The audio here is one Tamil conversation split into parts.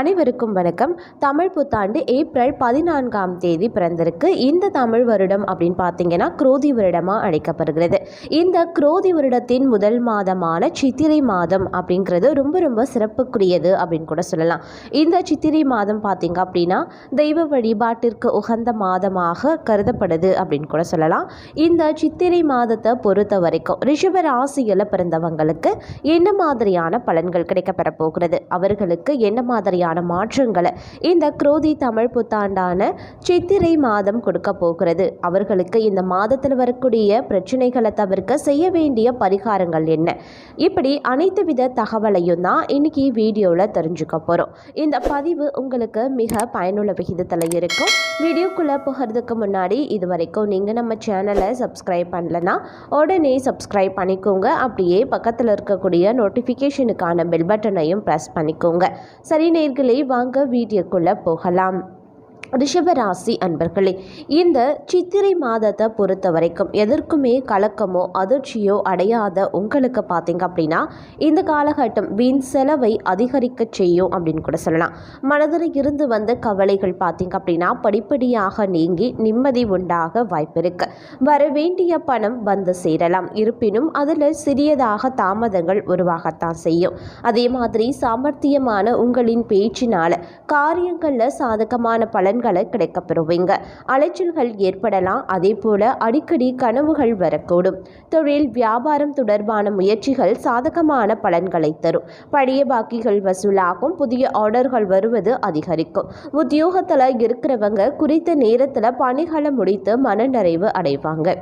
அனைவருக்கும் வணக்கம். தமிழ் புத்தாண்டு ஏப்ரல் பதினான்காம் தேதி பிறந்திருக்கு. இந்த தமிழ் வருடம் அப்படின்னு பார்த்தீங்கன்னா குரோதி வருடமாக அழைக்கப்படுகிறது. இந்த குரோதி வருடத்தின் முதல் மாதமான சித்திரை மாதம் அப்படிங்கிறது ரொம்ப ரொம்ப சிறப்புக்குரியது அப்படின்னு கூட சொல்லலாம். இந்த சித்திரை மாதம் பார்த்தீங்க அப்படின்னா தெய்வ வழிபாட்டிற்கு உகந்த மாதமாக கருதப்படுது அப்படின்னு கூட சொல்லலாம். இந்த சித்திரை மாதத்தை பொறுத்த வரைக்கும் ரிஷப ராசியில் பிறந்தவங்களுக்கு என்ன மாதிரியான பலன்கள் கிடைக்கப்பெற போகிறது? அவர்களுக்கு என்ன மாதிரியான மாற்றங்களை இந்த குரோதி தமிழ் புத்தாண்டான சித்திரை மாதம் கொடுக்க போகிறது. அவர்களுக்கு இந்த மாதத்தில் வரக்கூடிய பிரச்சனைகளை தவிர்க்க செய்ய வேண்டிய பரிகாரங்கள் என்ன? இப்படி அனைத்து வித தகவலையும் தான் இன்னைக்கு வீடியோவில் தெரிஞ்சுக்க போகிறோம் இந்த பதிவு உங்களுக்கு மிக பயனுள்ள விகிதத்தில் இருக்கும். வீடியோக்குள்ளே போகிறதுக்கு முன்னாடி இது வரைக்கும் நீங்கள் நம்ம சேனலை சப்ஸ்கிரைப் பண்ணலன்னா உடனே சப்ஸ்கிரைப் பண்ணிக்கோங்க. அப்படியே பக்கத்தில் இருக்கக்கூடிய நோட்டிஃபிகேஷனுக்கான பெல் பட்டனையும் ப்ரெஸ் பண்ணிக்கோங்க. சரி காய்கறிகளை வாங்க வீடியோக்குள்ளே போகலாம். ரிஷபராசி அன்பர்களே இந்த சித்திரை மாதத்தை பொறுத்த வரைக்கும் எதற்குமே கலக்கமோ அதிர்ச்சியோ அடையாத உங்களுக்கு பார்த்தீங்க அப்படின்னா இந்த காலகட்டம் வீண் செலவை அதிகரிக்க செய்யும் அப்படின்னு கூட சொல்லலாம். மனதில் இருந்து வந்த கவலைகள் பார்த்தீங்க அப்படின்னா படிப்படியாக நீங்கி நிம்மதி உண்டாக வாய்ப்பு இருக்கு. வர வேண்டிய பணம் வந்து சேரலாம். இருப்பினும் அதில் சிறியதாக தாமதங்கள் உருவாகத்தான் செய்யும். அதே மாதிரி சாமர்த்தியமான உங்களின் பேச்சினால காரியங்களில் சாதகமான பலன் பலன்களை கிடைக்கப்பெறுவீங்க. அலைச்சல்கள் ஏற்படலாம். அதே போல அடிக்கடி கனவுகள் வரக்கூடும். தொழில் வியாபாரம் தொடர்பான முயற்சிகள் சாதகமான பலன்களை தரும். பழைய பாக்கிகள் வசூலாகும். புதிய ஆர்டர்கள் வருவது அதிகரிக்கும். உத்தியோகத்தில் இருக்கிறவங்க குறித்த நேரத்தில் பணிகளை முடித்து மனநிறைவு அடைவாங்க.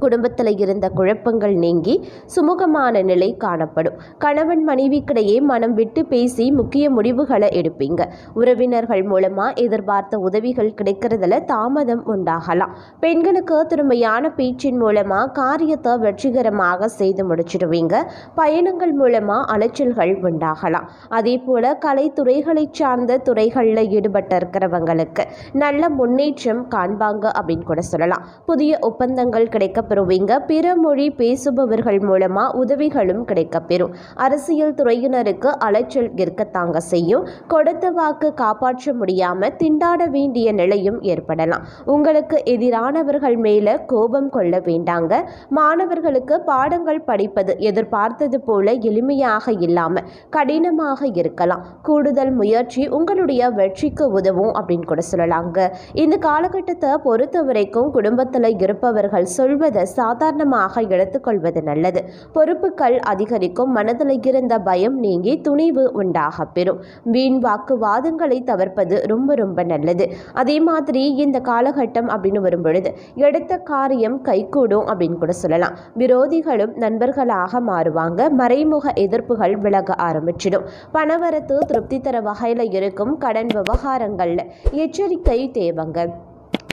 குடும்பத்தில் இருந்த குழப்பங்கள் நீங்கி சுமூகமான நிலை காணப்படும். கணவன் மனைவிக்கிடையே மனம் விட்டு பேசி முக்கிய முடிவுகளை எடுப்பீங்க. உறவினர்கள் மூலமாக எதிர்பார்த்த உதவிகள் கிடைக்கிறதுல தாமதம் உண்டாகலாம். பெண்களுக்கு திறமையான பேச்சின் மூலமாக காரியத்தை வெற்றிகரமாக செய்து முடிச்சிடுவீங்க. பயணங்கள் மூலமாக அலைச்சல்கள் உண்டாகலாம். அதே போல் கலைத்துறைகளை சார்ந்த துறைகளில் ஈடுபட்டு இருக்கிறவங்களுக்கு நல்ல முன்னேற்றம் காண்பாங்க அப்படின்னு கூட சொல்லலாம். புதிய ஒப்பந்தங்கள் கிடை கிடைக்கப்பெறுவீங்க. பிற மொழி பேசுபவர்கள் மூலமாக உதவிகளும் கிடைக்கப்பெறும். அரசியல் துறையினருக்கு அலைச்சல் இருக்கத்தாங்க செய்யும். கொடுத்த வாக்கு காப்பாற்ற முடியாம திண்டாட வேண்டிய நிலையும் ஏற்படலாம். உங்களுக்கு எதிரானவர்கள் மேல கோபம் கொள்ள வேண்டாங்க. மாணவர்களுக்கு பாடங்கள் படிப்பது எதிர்பார்த்தது போல எளிமையாக இல்லாம கடினமாக இருக்கலாம். கூடுதல் முயற்சி உங்களுடைய வெற்றிக்கு உதவும் அப்படின்னு கூட சொல்லலாங்க. இந்த காலகட்டத்தை பொறுத்த வரைக்கும் குடும்பத்தில் இருப்பவர்கள் சொல்வதை சாதாரணமாக எடுத்துக்கொள்வது நல்லது. பொறுப்புகள் அதிகரிக்கும் மனதில் இருந்த பயம் நீங்கி துணிவு உண்டாக பெறும். வீண் வாக்குவாதங்களை தவிர்ப்பது ரொம்ப ரொம்ப நல்லது. அதே மாதிரி இந்த காலகட்டம் அப்படின்னு வரும்பொழுது எடுத்த காரியம் கைகூடும் அப்படின்னு கூட சொல்லலாம். விரோதிகளும் நண்பர்களாக மாறுவாங்க. மறைமுக எதிர்ப்புகள் விலக ஆரம்பிச்சிடும். பணவரத்து திருப்தி தர வகையில் இருக்கும் கடன் விவகாரங்களில் எச்சரிக்கை தேவைங்க.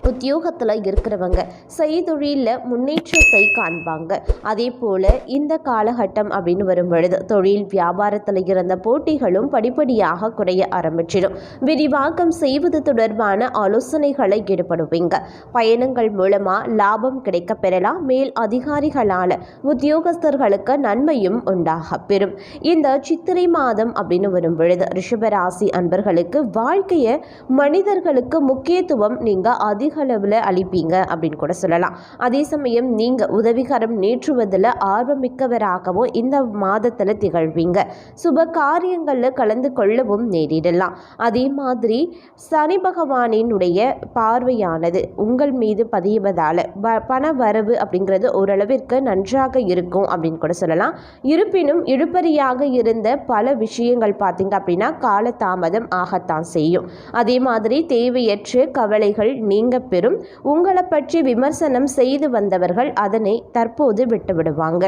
உத்தியோகத்தில் இருக்கிறவங்க செய்தொழிலில் முன்னேற்றத்தை காண்பாங்க. அதே போல் இந்த காலகட்டம் அப்படின்னு வரும் பொழுது தொழில் வியாபாரத்தில் இருந்த போட்டிகளும் படிப்படியாக குறைய ஆரம்பிச்சிடும். விரிவாக்கம் செய்வது தொடர்பான ஆலோசனைகளை ஈடுபடுவீங்க. பயணங்கள் மூலமாக லாபம் கிடைக்க பெறலாம். மேல் அதிகாரிகளால் உத்தியோகஸ்தர்களுக்கு நன்மையும் உண்டாக பெறும். இந்த சித்திரை மாதம் அப்படின்னு வரும் பொழுது ரிஷபராசி அன்பர்களுக்கு வாழ்க்கையை மனிதர்களுக்கு முக்கியத்துவம் நீங்கள் அதிக அதிகளவில் அளிப்பீங்க அப்படின்னு கூட சொல்லலாம். அதே சமயம் நீங்கள் உதவிகரம் நேற்றுவதில் ஆர்வமிக்கவராகவும் இந்த மாதத்தில் திகழ்வீங்க. சுப காரியங்களில் கலந்து கொள்ளவும் நேரிடலாம். அதே மாதிரி சனி பகவானினுடைய பார்வையானது உங்கள் மீது பதிவதால் பண வரவு அப்படிங்கிறது ஓரளவிற்கு நன்றாக இருக்கும் அப்படின்னு கூட சொல்லலாம். இருப்பினும் இழுபறியாக இருந்த பல விஷயங்கள் பார்த்தீங்க அப்படின்னா காலதாமதம் ஆகத்தான் செய்யும். அதே மாதிரி தேவையற்ற கவலைகள் நீங்க பெறும் உங்களை பற்றி விமர்சனம் செய்து வந்தவர்கள் அதனை தற்போது விட்டுவிடுவாங்க.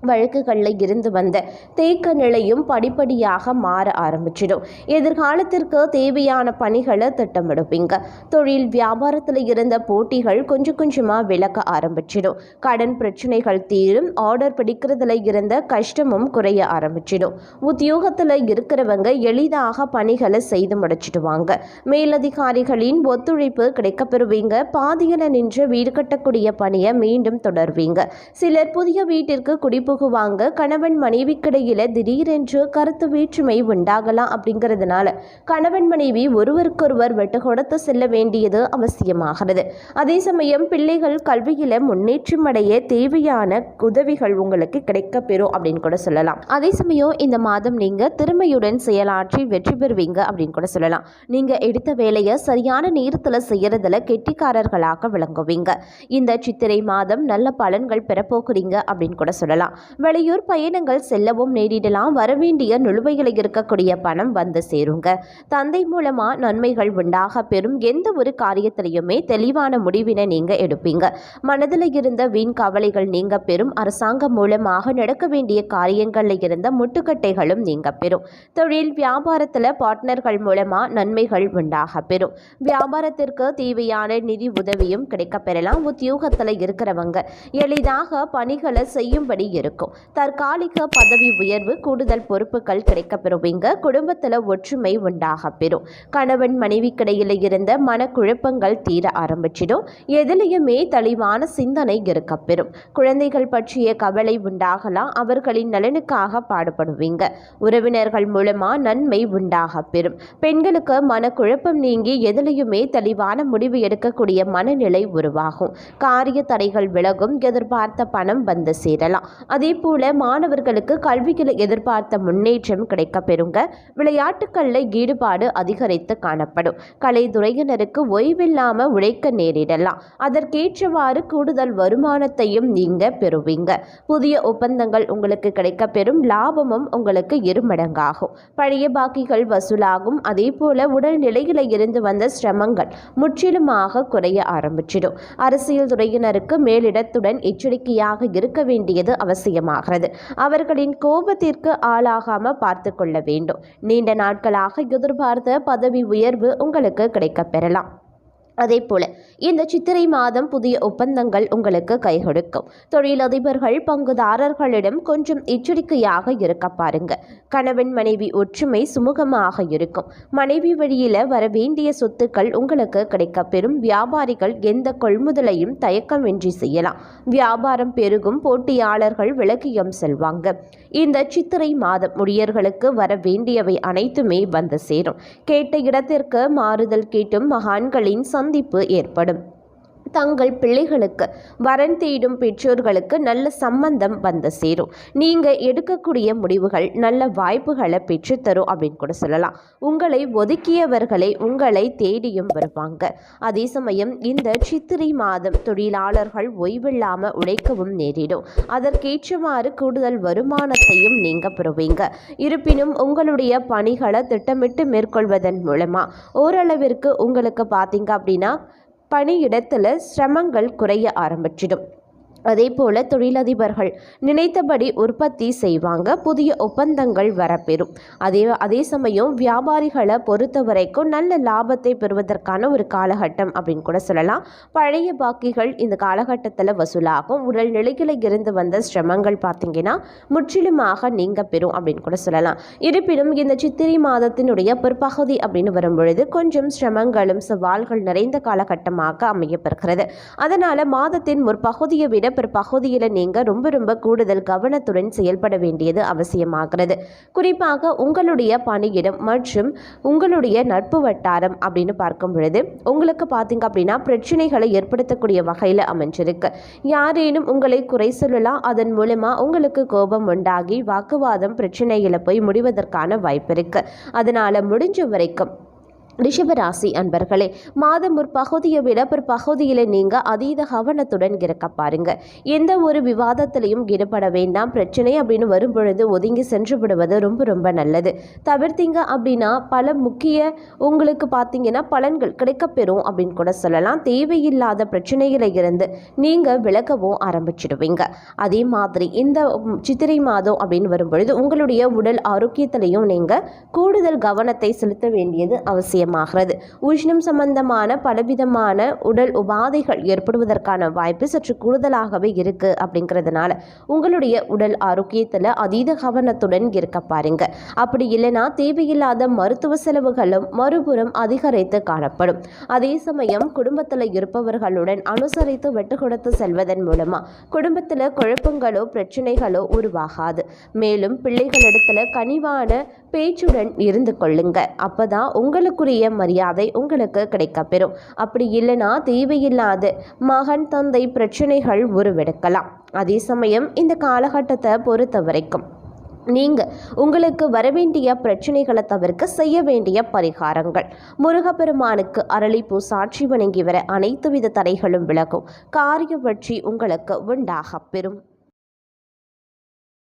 வழக்குகளில் இருந்து வந்த தேக்க நிலையும் படிப்படியாக மாற ஆரம்பிச்சிடும். எதிர்காலத்திற்கு தேவையான பணிகளை திட்டமிடுவீங்க. தொழில் வியாபாரத்தில் இருந்த போட்டிகள் கொஞ்சம் கொஞ்சமாக விளக்க ஆரம்பிச்சிடும். கடன் பிரச்சனைகள் தீரும் ஆர்டர் பிடிக்கிறதுல இருந்த கஷ்டமும் குறைய ஆரம்பிச்சிடும். உத்தியோகத்தில் இருக்கிறவங்க எளிதாக பணிகளை செய்து முடிச்சிடுவாங்க. மேலதிகாரிகளின் ஒத்துழைப்பு கிடைக்கப்பெறுவீங்க. பாதியில் நின்று வீடு கட்டக்கூடிய பணியை மீண்டும் தொடர்வீங்க. சிலர் புதிய வீட்டிற்கு குடி புகுவாங்க. கணவன் மனைவிக்கிடையில் திடீரென்று கருத்து வேற்றுமை உண்டாகலாம் அப்படிங்கிறதுனால கணவன் மனைவி ஒருவருக்கொருவர் விட்டு கொடுத்து செல்ல வேண்டியது அவசியமாகிறது. அதே சமயம் பிள்ளைகள் கல்வியில முன்னேற்றம் அடைய தேவையான உதவிகள் உங்களுக்கு கிடைக்கப்பெறும் அப்படின்னு கூட சொல்லலாம். அதே சமயம் இந்த மாதம் நீங்க திறமையுடன் செயலாற்றி வெற்றி பெறுவீங்க அப்படின்னு கூட சொல்லலாம். நீங்க எடுத்த வேலையை சரியான நேரத்தில் செய்யறதுல கெட்டிக்காரர்களாக விளங்குவீங்க. இந்த சித்திரை மாதம் நல்ல பலன்கள் பெறப்போகிறீங்க அப்படின்னு கூட சொல்லலாம். வெளியூர் பயணங்கள் செல்லவும் நேரிடலாம். வரவேண்டிய நிலுவைகளை இருக்கக்கூடிய பணம் வந்து சேருங்க. தந்தை மூலமா நன்மைகள் உண்டாக பெறும் எந்த ஒரு காரியத்திலையுமே தெளிவான முடிவினை நீங்க எடுப்பீங்க. மனதில் இருந்த வீண் கவலைகள் நீங்க பெறும். அரசாங்கம் மூலமாக நடக்க வேண்டிய காரியங்களில் இருந்த முட்டுக்கட்டைகளும் நீங்க பெறும். தொழில் வியாபாரத்தில் பார்ட்னர்கள் மூலமா நன்மைகள் உண்டாக பெறும். வியாபாரத்திற்கு தேவையான நிதி உதவியும் கிடைக்க பெறலாம். உத்தியோகத்தில் இருக்கிறவங்க எளிதாக பணிகளை செய்யும்படி இருக்கும். தற்காலிக பதவி உயர்வு கூடுதல் பொறுப்புகள் கிடைக்க பெறுவீங்க குடும்பத்தில் ஒற்றுமை உண்டாக பெறும். கணவன் மனைவிக்கிடையில் இருந்த மனக்குழப்பங்கள் தீர ஆரம்பிச்சிடும். எதிலையுமே தெளிவான சிந்தனை இருக்க பெறும். குழந்தைகள் பற்றிய கவலை உண்டாகலாம். அவர்களின் நலனுக்காக பாடுபடுவீங்க. உறவினர்கள் மூலமா நன்மை உண்டாக பெறும். பெண்களுக்கு மனக்குழப்பம் நீங்கி எதிலையுமே தெளிவான முடிவு எடுக்கக்கூடிய மனநிலை உருவாகும். காரிய தடைகள் விலகும். எதிர்பார்த்த பணம் வந்து சேரலாம். அதேபோல் மாணவர்களுக்கு கல்வியில் எதிர்பார்த்த முன்னேற்றம் கிடைக்க பெறுங்க விளையாட்டுகளில் ஈடுபாடு அதிகரித்து காணப்படும். கலைத்துறையினருக்கு ஓய்வில்லாமல் உழைக்க நேரிடலாம். அதற்கேற்றவாறு கூடுதல் வருமானத்தையும் நீங்கள் பெறுவீங்க. புதிய ஒப்பந்தங்கள் உங்களுக்கு கிடைக்க பெறும் லாபமும் உங்களுக்கு இருமடங்காகும். பழைய பாக்கிகள் வசூலாகும். அதே போல உடல் நிலையில இருந்து வந்த சிரமங்கள் முற்றிலுமாக குறைய ஆரம்பிச்சிடும். அரசியல் துறையினருக்கு மேலிடத்துடன் எச்சரிக்கையாக இருக்க வேண்டியது அவசியம். அவசியமாகிறது. அவர்களின் கோபத்திற்கு ஆளாகாம பார்த்து கொள்ள வேண்டும். நீண்ட நாட்களாக எதிர்பார்த்த பதவி உயர்வு உங்களுக்கு கிடைக்கப் பெறலாம். அதே போல இந்த சித்திரை மாதம் புதிய ஒப்பந்தங்கள் உங்களுக்கு கை கொடுக்கும் தொழிலதிபர்கள் பங்குதாரர்களிடம் கொஞ்சம் எச்சரிக்கையாக இருக்க பாருங்க. கணவன் மனைவி ஒற்றுமை சுமூகமாக இருக்கும். மனைவி வழியில வர வேண்டிய சொத்துக்கள் உங்களுக்கு கிடைக்க பெறும். வியாபாரிகள் எந்த கொள்முதலையும் தயக்கமின்றி செய்யலாம். வியாபாரம் பெருகும் போட்டியாளர்கள் விலகியம் செல்வாங்க. இந்த சித்திரை மாதம் முடியர்களுக்கு வர வேண்டியவை அனைத்துமே வந்து சேரும். கேட்ட இடத்திற்கு மாறுதல் கேட்டும் மகான்களின் சந்திப்பு ஏற்படும் தங்கள் பிள்ளைகளுக்கு வரன் தேடும் பெற்றோர்களுக்கு நல்ல சம்பந்தம் வந்து சேரும். நீங்கள் எடுக்கக்கூடிய முடிவுகள் நல்ல வாய்ப்புகளை பெற்றுத்தரும் அப்படின்னு கூட சொல்லலாம். உங்களை ஒதுக்கியவர்களை உங்களை தேடியும் வருவாங்க. அதே சமயம் இந்த சித்திரை மாதம் தொழிலாளர்கள் ஓய்வில்லாமல் உழைக்கவும் நேரிடும். அதற்கேற்றவாறு கூடுதல் வருமானத்தையும் நீங்கள் பெறுவீங்க. இருப்பினும் உங்களுடைய பணிகளை திட்டமிட்டு மேற்கொள்வதன் மூலமாக ஓரளவிற்கு உங்களுக்கு பார்த்தீங்க அப்படின்னா பணியிடத்தில் சிரமங்கள் குறைய ஆரம்பிச்சிடும். அதே போல் தொழிலதிபர்கள் நினைத்தபடி உற்பத்தி செய்வாங்க புதிய ஒப்பந்தங்கள் வரப்பெறும். அதே அதே சமயம் வியாபாரிகளை பொறுத்த வரைக்கும் நல்ல லாபத்தை பெறுவதற்கான ஒரு காலகட்டம் அப்படின்னு கூட சொல்லலாம். பழைய பாக்கிகள் இந்த காலகட்டத்தில் வசூலாகும். உடல் நிலையில் இருந்து வந்த சிரமங்கள் பார்த்தீங்கன்னா முற்றிலுமாக நீங்க பெறும் அப்படின்னு கூட சொல்லலாம். இருப்பினும் இந்த சித்திரை மாதத்தினுடைய பிற்பகுதி அப்படின்னு வரும்பொழுது கொஞ்சம் சிரமங்களும் சவால்கள் நிறைந்த காலகட்டமாக அமையப்பெறுகிறது அதனால் மாதத்தின் முற்பகுதியை விட பிற்பகுதியில் நீங்கள் ரொம்ப ரொம்ப கூடுதல் கவனத்துடன் செயல்பட வேண்டியது அவசியமாகிறது. குறிப்பாக உங்களுடைய பணியிடம் மற்றும் உங்களுடைய நட்பு வட்டாரம் அப்படின்னு பார்க்கும் பொழுது உங்களுக்கு பார்த்தீங்க அப்படின்னா பிரச்சனைகளை ஏற்படுத்தக்கூடிய வகையில் அமைஞ்சிருக்கு. யாரேனும் உங்களை குறை சொல்லலாம் அதன் மூலமாக உங்களுக்கு கோபம் உண்டாகி வாக்குவாதம் பிரச்சனையில் போய் முடிவதற்கான வாய்ப்பு இருக்கு. அதனால் முடிஞ்ச வரைக்கும் ரிஷபராசி அன்பர்களே மாதம் ஒரு பகுதியை விட ஒரு பகுதியில் நீங்கள் அதீத கவனத்துடன் இருக்க பாருங்க. எந்த ஒரு விவாதத்திலையும் ஈடுபட வேண்டாம். பிரச்சனை அப்படின்னு வரும்பொழுது ஒதுங்கி சென்று விடுவது ரொம்ப ரொம்ப நல்லது. தவிர்த்தீங்க அப்படின்னா பல முக்கிய உங்களுக்கு பார்த்தீங்கன்னா பலன்கள் கிடைக்கப்பெறும் அப்படின்னு கூட சொல்லலாம். தேவையில்லாத பிரச்சனைகளை இருந்து நீங்கள் விலகவும் ஆரம்பிச்சிடுவீங்க. அதே மாதிரி இந்த சித்திரை மாதம் அப்படின்னு வரும்பொழுது உங்களுடைய உடல் ஆரோக்கியத்திலையும் நீங்கள் கூடுதல் கவனத்தை செலுத்த வேண்டியது அவசியம். அதிகமாகிறது உஷ்ணம் சம்பந்தமான பலவிதமான உடல் உபாதைகள் ஏற்படுவதற்கான வாய்ப்பு சற்று கூடுதலாகவே இருக்குது அப்படிங்கிறதுனால உங்களுடைய உடல் ஆரோக்கியத்தில் அதீத கவனத்துடன் இருக்க பாருங்க. அப்படி இல்லைன்னா தேவையில்லாத மருத்துவ செலவுகளும் மறுபுறம் அதிகரித்து காணப்படும். அதே சமயம் குடும்பத்தில் இருப்பவர்களுடன் அனுசரித்து விட்டு கொடுத்து செல்வதன் மூலமா குடும்பத்தில் குழப்பங்களோ பிரச்சனைகளோ உருவாகாது. மேலும் பிள்ளைகளிடத்துல கனிவான பேச்சுடன் இருந்து கொள்ளுங்க. அப்பதான் உங்களுக்குரிய உரிய மரியாதை உங்களுக்கு கிடைக்கப்பெறும். அப்படி இல்லைன்னா தேவையில்லாத மகன் தந்தை பிரச்சனைகள் உருவெடுக்கலாம். அதே சமயம் இந்த காலகட்டத்தை பொறுத்த வரைக்கும் நீங்கள் உங்களுக்கு வரவேண்டிய பிரச்சனைகளை தவிர்க்க செய்ய வேண்டிய பரிகாரங்கள். முருகப்பெருமானுக்கு அரளிப்பூ சாட்சி வணங்கி வர அனைத்து வித தடைகளும் விலகும். காரிய வெற்றி உங்களுக்கு உண்டாகப் பெறும்.